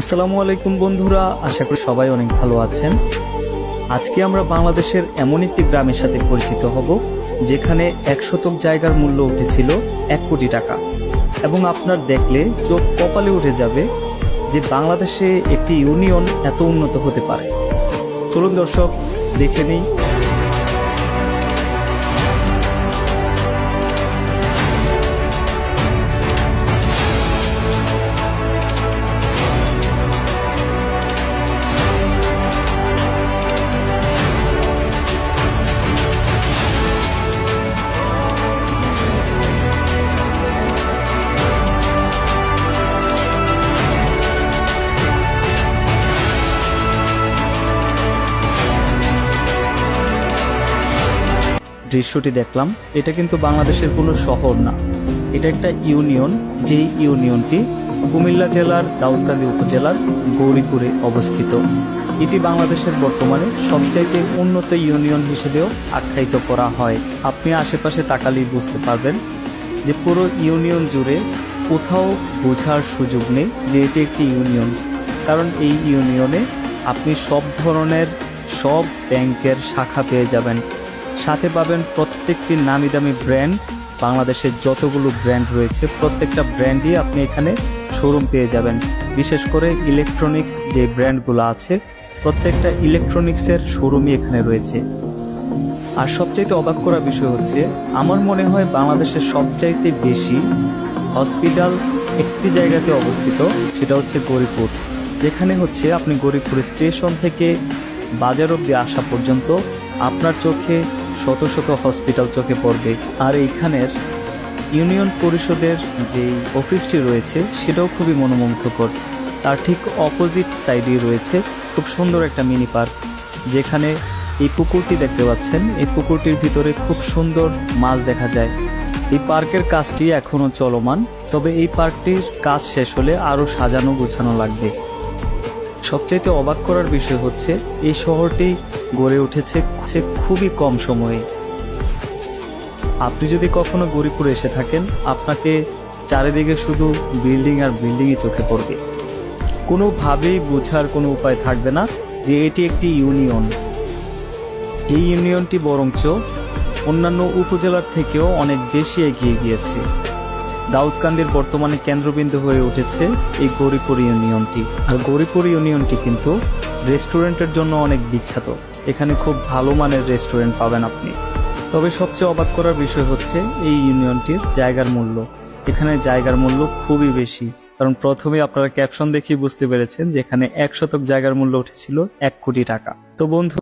আসসালামু আলাইকুম বন্ধুরা, আশা করি সবাই অনেক ভালো আছেন। আজকে আমরা বাংলাদেশের এমন একটি গ্রামের সাথে পরিচিত হব, যেখানে এক শতক জায়গার মূল্য উঠেছিল এক কোটি টাকা। এবং আপনার দেখলে চোখ কপালে উঠে যাবে যে বাংলাদেশে একটি ইউনিয়ন এত উন্নত হতে পারে। চলুন দর্শক, দেখে নিই দৃশ্যটি দেখলাম, এটা কিন্তু বাংলাদেশের কোনো শহর না। এটা একটা ইউনিয়ন, যেই ইউনিয়নটি কুমিল্লা জেলার দাউদকান্দি উপজেলার গৌরীপুরে অবস্থিত। এটি বাংলাদেশের বর্তমানে সবচাইতে উন্নত ইউনিয়ন হিসেবেও আখ্যায়িত করা হয়। আপনি আশেপাশে তাকালেই বুঝতে পারবেন যে পুরো ইউনিয়ন জুড়ে কোথাও বোঝার সুযোগ নেই যে এটি একটি ইউনিয়ন। কারণ এই ইউনিয়নে আপনি সব ধরনের সব ব্যাংকের শাখা পেয়ে যাবেন। সাথে পাবেন প্রত্যেকটি নামি দামি ব্র্যান্ড বাংলাদেশের যতগুলো ব্র্যান্ড রয়েছে, প্রত্যেকটা ব্র্যান্ডই আপনি এখানে শোরুম পেয়ে যাবেন। বিশেষ করে ইলেকট্রনিক্স যে ব্র্যান্ডগুলো আছে, প্রত্যেকটা ইলেকট্রনিক্সের শোরুমই এখানে রয়েছে। আর সবচাইতে অবাক করা বিষয় হচ্ছে, আমার মনে হয় বাংলাদেশের সবচাইতে বেশি হসপিটাল একটি জায়গাতে অবস্থিত, সেটা হচ্ছে গরিপুর যেখানে হচ্ছে আপনি গরিপুর স্টেশন থেকে বাজার অব্দি আসা পর্যন্ত আপনার চোখে শত শত হসপিটাল চোখে পড়বে। আর এইখানের ইউনিয়ন পরিষদের যে অফিসটি রয়েছে, সেটাও খুবই মনোমুগ্ধকর। তার ঠিক অপোজিট সাইডেই রয়েছে খুব সুন্দর একটা মিনি পার্ক যেখানে এই পুকুরটি দেখতে পাচ্ছেন। এই পুকুরটির ভিতরে খুব সুন্দর মাছ দেখা যায়। এই পার্কের কাজটি এখনও চলমান, তবে এই পার্কটির কাজ শেষ হলে আরও সাজানো গোছানো লাগবে। সবচাইতে অবাক করার বিষয় হচ্ছে, এই শহরটি গড়ে উঠেছে খুবই কম সময়ে। আপনি যদি কখনো গরিপুরে এসে থাকেন, আপনাকে চারিদিকে শুধু বিল্ডিং আর বিল্ডিংই চোখে পড়বে। কোনোভাবেই বোঝার কোনো উপায় থাকবে না যে এটি একটি ইউনিয়ন। এই ইউনিয়নটি বরঞ্চ অন্যান্য উপজেলার থেকেও অনেক বেশি এগিয়ে গিয়েছে। দাউদকান্দির বর্তমানে কেন্দ্রবিন্দু হয়ে উঠেছে এই গৌরীপুর ইউনিয়নটি। আর গৌরীপুর ইউনিয়নটি কিন্তু রেস্টুরেন্টের জন্য অনেক বিখ্যাত। এখানে খুব ভালো মানের রেস্টুরেন্ট পাবেন আপনি। তবে সবচেয়ে অবাক করার বিষয় হচ্ছে এই ইউনিয়নটির জায়গার মূল্য। এখানে জায়গার মূল্য খুবই বেশি। কারণ প্রথমে আপনারা ক্যাপশন দেখেই বুঝতে পেরেছেন যে এখানে এক শতক জায়গার মূল্য উঠেছিল এক কোটি টাকা। তো বন্ধু